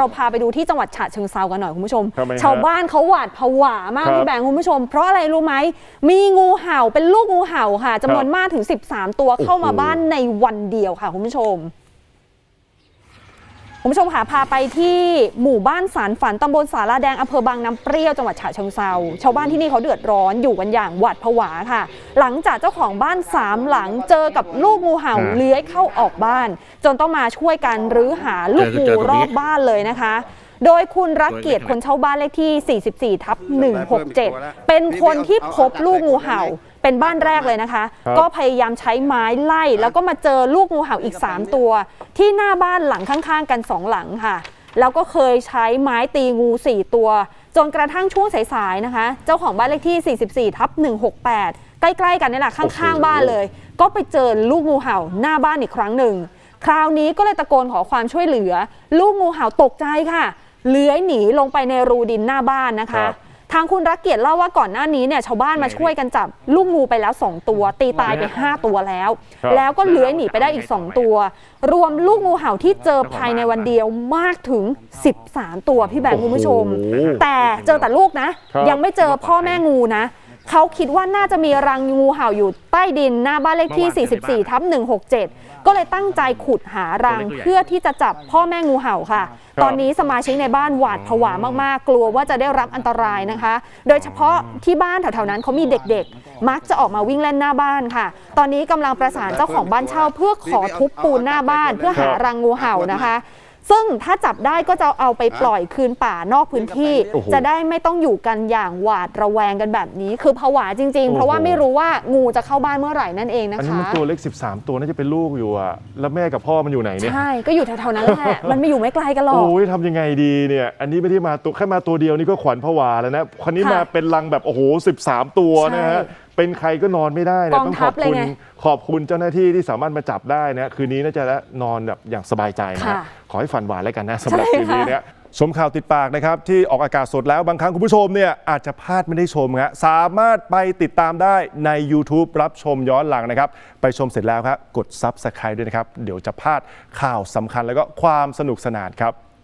เราพาไปดูที่จังหวัดฉะเชิงเซากันหน่อยคุณผู้ชม ทำไมฮะ ชาวบ้านเขาหวาดผวามากครับพี่แบงค์คุณผู้ชม เพราะอะไรรู้ไหม มีงูเห่าเป็นลูกงูเห่าค่ะจำนวนครับมากถึง 13 ตัวเข้ามาโอ้โหบ้านในวันเดียวค่ะคุณผู้ชม คุณผู้ชมค่ะพาไปที่หมู่บ้านสารฝันตำบลสาราแดงอำเภอบางน้ำเปรี้ยวจังหวัดฉะเชิงเซาชาวบ้านที่นี่เขาเดือดร้อนอยู่กันอย่างหวาดผวาค่ะ หลังจากเจ้าของบ้านสามหลังเจอกับลูกงูเห่าฮะเลื้อยเข้าออกบ้าน จนต้องมาช่วยกันรื้อหาลูกงูเจอตรงนี้รอบบ้านเลยนะคะ โดยคุณรักเกียรติคนเช่าบ้านเลขที่ 44ทับ167 เป็นคนที่พบลูกงูเห่า เป็นบ้านแรกเลยนะคะ ครับ ก็พยายามใช้ไม้ไล่ แล้วก็มาเจอลูกงูเห่าอีก 3 ตัว ที่หน้าบ้านหลังข้างๆ กัน 2 หลังค่ะ แล้วก็เคยใช้ไม้ตีงู 4 ตัว จนกระทั่งช่วงสายๆนะคะ เจ้าของบ้านเลขที่ 44ทับ168 ใกล้ๆกันนี่แหละข้างๆ บ้านเลย ก็ไปเจอลูกงูเห่าหน้าบ้านอีกครั้งหนึ่ง คราวนี้ก็เลยตะโกนขอความช่วยเหลือ ลูกงูเห่าตกใจค่ะ เลื้อยหนีลงไปในรูดินหน้าบ้านนะคะครับ ทางคุณรักเกียรติเล่าว่าก่อนหน้านี้เนี่ยชาวบ้านมาช่วยกันจับลูกงูไปแล้ว 2 ตัว ตีตายไป 5 ตัวแล้วครับแล้วก็เลื้อยหนีไปได้อีก 2 ตัว รวมลูกงูเห่าที่เจอภายในวันเดียวมากถึง 13 ตัวพี่แบงค์คุณผู้ชมโอ้โหแต่เจอแต่ลูกนะครับยังไม่เจอพ่อแม่งูนะ เขาคิดว่าน่าจะมีรังงูเห่าอยู่ใต้ดินหน้าบ้านเลขที่ 44 ทับ 167 ก็เลยตั้งใจขุดหารังเพื่อที่จะจับพ่อแม่งูเห่าค่ะครับตอนนี้สมาชิกในบ้านหวาดผวามากๆ กลัวว่าจะได้รับอันตรายนะคะ โดยเฉพาะที่บ้านแถวๆนั้นเขามีเด็กๆ มักจะออกมาวิ่งเล่นหน้าบ้านค่ะ ตอนนี้กำลังประสานเจ้าของบ้านเช่าเพื่อขอทุบปูนหน้าบ้าน เพื่อหารังงูเห่านะคะ ซึ่งถ้าจับได้ก็จะเอาไปปล่อยคืนป่านอกพื้นที่ โอ้โหจะได้ไม่ต้องอยู่กันอย่างหวาดระแวงกันแบบนี้ คือผวาจริง ๆ โอ้โห เพราะว่าไม่รู้ว่างูจะเข้าบ้านเมื่อไหร่นั่นเองนะอันนี้คะ มันตัวเล็ก 13 ตัวน่าจะเป็นลูกอยู่อะแล้วแม่กับพ่อมันอยู่ไหนเนี่ย ใช่ก็อยู่แถวๆนั้นแหละ มันไม่อยู่ไม่ไกลกันหรอก โอ้ยทำยังไงดีเนี่ย อันนี้ไม่ได้มาตัวแค่มาตัวเดียวนี่ก็ขวัญผวาแล้วนะคันนี้ค่ะมาเป็นลังแบบโอ้โห 13 ตัวนะฮะ ใช่ เป็นใครก็นอนไม่ได้นะกองต้องทัขพอบเลยคุณไงขอบคุณเจ้าหน้าที่ที่สามารถมาจับได้นะคืนนี้น่าจะนอนแบบอย่างสบายใจนะค่ะ ขอให้ฝันหวานแล้วกันนะสำหรับใช่คืนนี้ค่ะเนี่ยชมข่าวติดปากนะครับที่ออกอากาศสดแล้วบางครั้งคุณผู้ชมเนี่ยอาจจะพลาดไม่ได้ชมฮะสามารถไปติดตามได้ใน YouTube รับชมย้อนหลังนะครับ ไปชมเสร็จแล้วครับกด Subscribe ด้วยนะครับ เดี๋ยวจะพลาดข่าวสำคัญแล้วก็ความสนุกสนานครับ